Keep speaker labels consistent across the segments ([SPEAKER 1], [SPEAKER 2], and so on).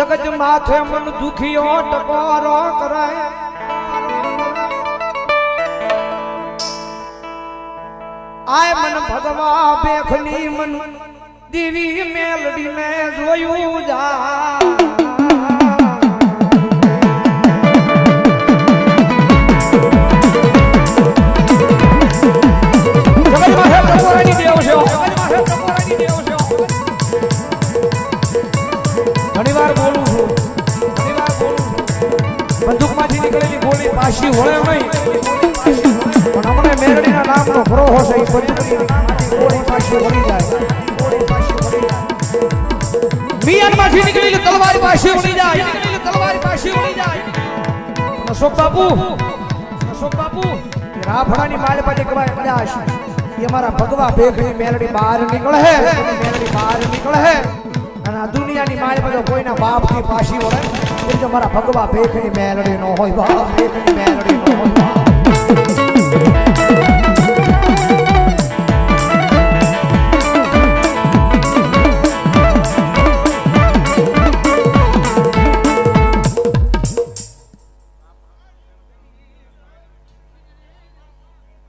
[SPEAKER 1] જગત માથે મન દુખીઓ ટકોરો કરે. આય મન ભગવા બેખની મન, દીવી મેલડી ને જોયું જા. પાછી વળે નહીં. પણ હમણાં મેરડીના નામનો ભરોહો હશે એ ગોળી પાછી વળી જાય. મિયાનમાંથી નીકળેલી તલવાર પાછી વળી જાય તલવાર પાછી વળી જાય. અશોક બાપુ અશોક બાપુ રાફડાની માલ પાસે કહેવાય, કદાચ એ અમારા ભગવા ભેખની મેલડી બહાર નીકળે મેલડી બહાર નીકળે દુનિયાની માલ બધો કોઈના બાપથી પાછી વળે એ જો મારા ભગવા ભેખની મેલડી નો હોય બાપ ભેખની મેલડી નો હોય બાપ.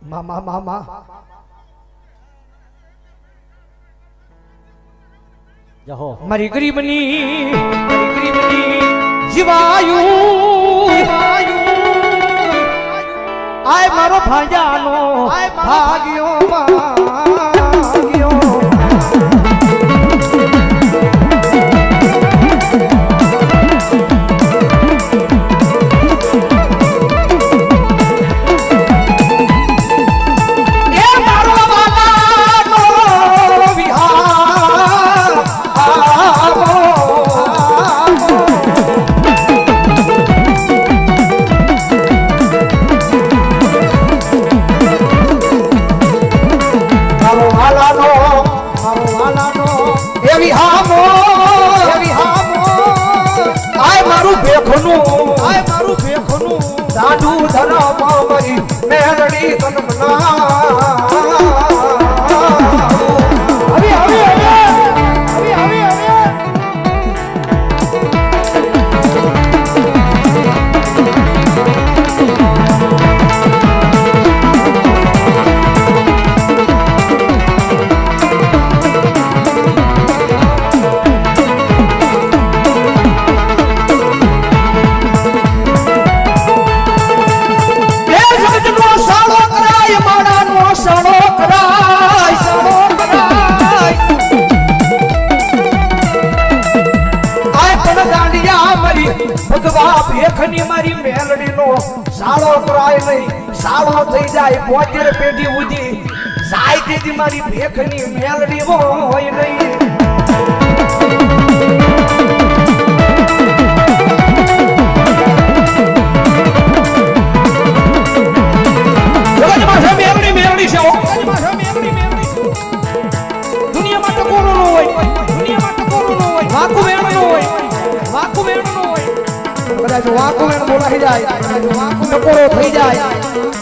[SPEAKER 1] મામા મામા
[SPEAKER 2] જહો
[SPEAKER 1] મારી ગરીબની મારી ગરીબની જીવાયું આય મારો ભાજાનો ભાગ્યો ભાગ્યો ભગવા ભેખની મારી મેલડીનો સાળો કરાય નહીં. સાળો થઈ જાય, બોતેર પેઢી ઉધી જાય તેથી મારી ભેખની મેલડી હોય નહીં. કદાચ વાકુ વેણ બોલાઈ જાય. ટકોરો થઈ જાય.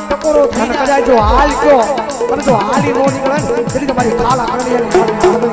[SPEAKER 1] ટકોરો થઈ કદાચ જો હાલ કયો અને જો હાલી નો નીકળે ને તમારી ખાલા આંગળીયાની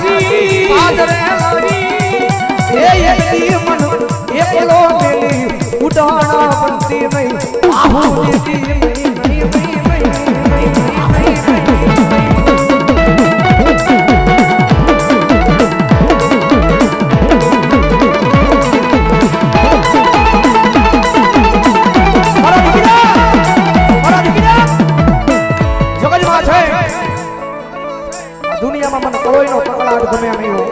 [SPEAKER 1] નહીં. આહુ દેતી કોઈનો કકળાટ ગમે એમ એવો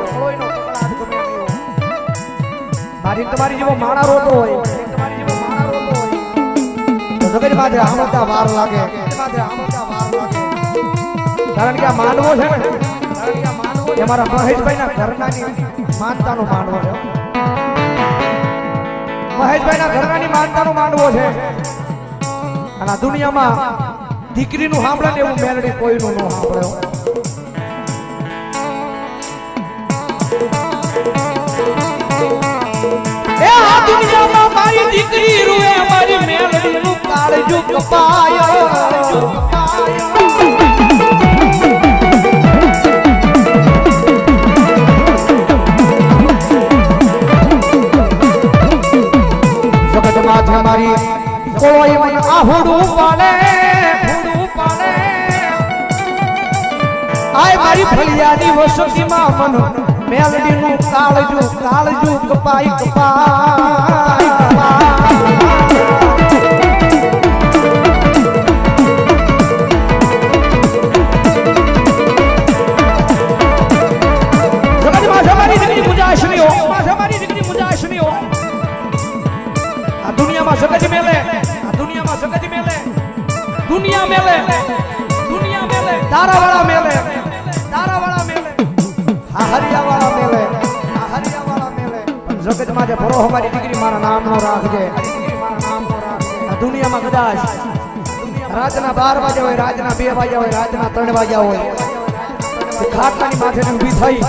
[SPEAKER 1] મારી તમારી જેવો માણા રોતો હોય. જગત માથે આમતા વાર લાગે. કારણ કે આ માનવો છે ને માનવો એ મારા મહેશભાઈના ઘરનાની માનતાનો માંડવો છે. મહેશભાઈના ઘરનાની માનતાનો માનવો છે. અને આ દુનિયામાં દીકરીનું સાંભળે ને એવું મેલડી કોઈનું ન સાંભળે. મારી દીકરી રૂએ મારી મેલડીનું કાળજું કપાયો મારી કોઈ મને આહુડું પાડે આય કાળજું કાળજું કપાઈ કપાઈ પણ જગતમાં જે ભરો અમારી દીકરી, મારા નામનો રાખજે દુનિયામાં કદાચ રાતના બાર વાગ્યા હોય, રાતના બે વાગ્યા હોય, રાતના ત્રણ વાગ્યા હોય ખાટલાની માથે ઊભી થઈ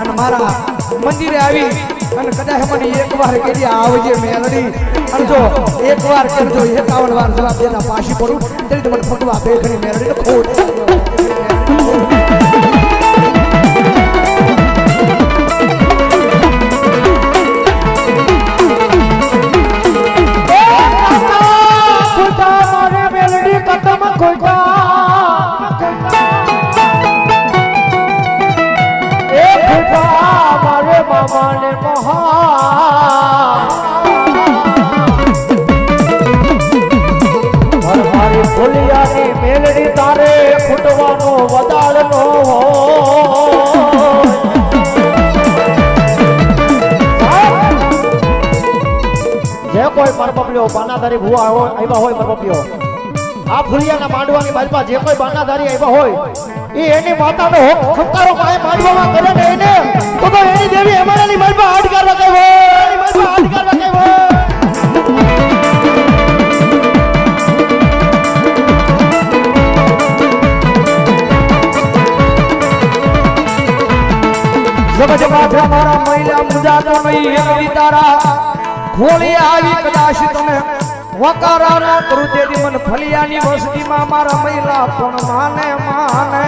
[SPEAKER 1] અને મારા મંદિરે આવી અને કદાચ મને એકવાર કેરી આવજે મેલડી. જો એકવાર કરજો એકાવન વાર જવાબ દેતા પાછી પડું, ત્યારે તો મને ભગવા ભેખની મેલડી ખોટ.
[SPEAKER 2] ફુલિયાની મેલડી તારે ફૂટવાનો વદાળ નો જે કોઈ મરબપલીઓ બાનાધારી ભૂવા હોય આવ્યા હોય મરબપલીઓ આ ભુલિયાના માંડવાની બાજુમાં જે કોઈ બાનાધારી આવ્યા હોય એ એની માતાનો હોક ખમકારો પાય માંડવામાં કરે ને એને તો
[SPEAKER 1] માથે મારા મહિલા મુજા તો નહીં હે તારા ખોલી આવી કદાચ તમે વકારાનો કરું તેથી મન ફલિયાની વસ્તીમાં મારા મહિલા પણ માને માને.